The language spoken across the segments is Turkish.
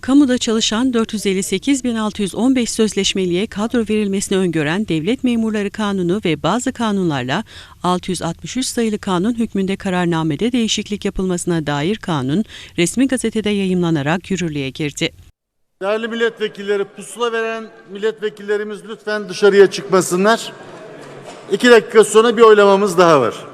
Kamuda çalışan 458.615 sözleşmeliye kadro verilmesini öngören Devlet Memurları Kanunu ve bazı kanunlarla 663 sayılı kanun hükmünde kararnamede değişiklik yapılmasına dair kanun resmi gazetede yayımlanarak yürürlüğe girdi. Değerli milletvekilleri, pusula veren milletvekillerimiz lütfen dışarıya çıkmasınlar. İki dakika sonra bir oylamamız daha var.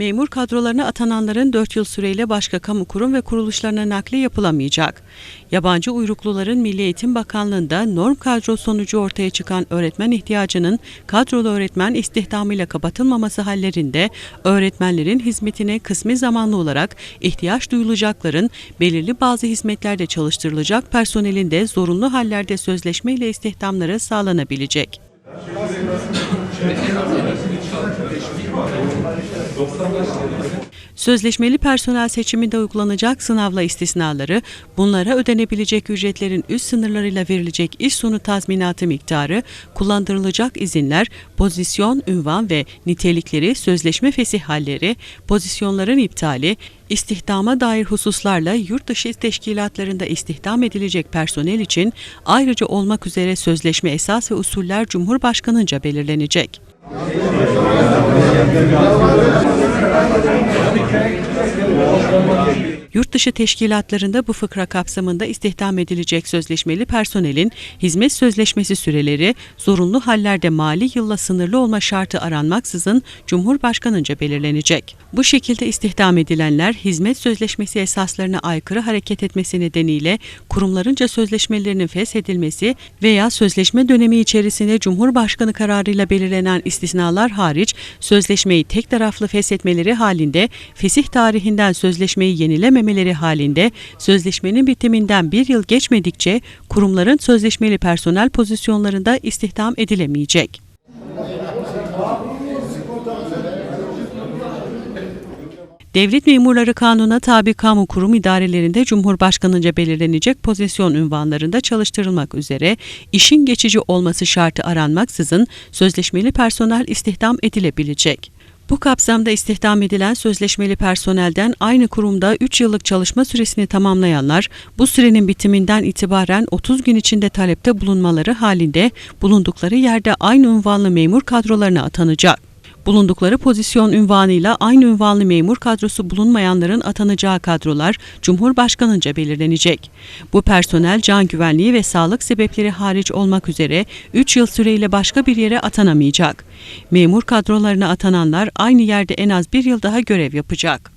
Memur kadrolarına atananların 4 yıl süreyle başka kamu kurum ve kuruluşlarına nakli yapılamayacak. Yabancı uyrukluların Milli Eğitim Bakanlığı'nda norm kadro sonucu ortaya çıkan öğretmen ihtiyacının kadrolu öğretmen istihdamıyla kapatılmaması hallerinde öğretmenlerin hizmetine kısmi zamanlı olarak ihtiyaç duyulacakların belirli bazı hizmetlerde çalıştırılacak personelin de zorunlu hallerde sözleşme ile istihdamları sağlanabilecek. Sözleşmeli personel seçiminde uygulanacak sınavla istisnaları, bunlara ödenebilecek ücretlerin üst sınırlarıyla verilecek iş sonu tazminatı miktarı, kullandırılacak izinler, pozisyon, ünvan ve nitelikleri, sözleşme fesih halleri, pozisyonların iptali, istihdama dair hususlarla yurt dışı teşkilatlarında istihdam edilecek personel için ayrıca olmak üzere sözleşme esas ve usuller Cumhurbaşkanınca belirlenecek. Yurt dışı teşkilatlarında bu fıkra kapsamında istihdam edilecek sözleşmeli personelin hizmet sözleşmesi süreleri zorunlu hallerde mali yılla sınırlı olma şartı aranmaksızın Cumhurbaşkanınca belirlenecek. Bu şekilde istihdam edilenler hizmet sözleşmesi esaslarına aykırı hareket etmesi nedeniyle kurumlarınca sözleşmelerinin feshedilmesi veya sözleşme dönemi içerisinde Cumhurbaşkanı kararıyla belirlenen istisnalar hariç sözleşmeyi tek taraflı feshetmeleri halinde fesih tarihinden sözleşmeyi yenilememeleri halinde sözleşmenin bitiminden bir yıl geçmedikçe kurumların sözleşmeli personel pozisyonlarında istihdam edilemeyecek. Devlet Memurları Kanunu'na tabi kamu kurum idarelerinde Cumhurbaşkanınca belirlenecek pozisyon ünvanlarında çalıştırılmak üzere işin geçici olması şartı aranmaksızın sözleşmeli personel istihdam edilebilecek. Bu kapsamda istihdam edilen sözleşmeli personelden aynı kurumda 3 yıllık çalışma süresini tamamlayanlar bu sürenin bitiminden itibaren 30 gün içinde talepte bulunmaları halinde bulundukları yerde aynı unvanlı memur kadrolarına atanacak. Bulundukları pozisyon ünvanıyla aynı ünvanlı memur kadrosu bulunmayanların atanacağı kadrolar Cumhurbaşkanınca belirlenecek. Bu personel can güvenliği ve sağlık sebepleri hariç olmak üzere 3 yıl süreyle başka bir yere atanamayacak. Memur kadrolarına atananlar aynı yerde en az bir yıl daha görev yapacak.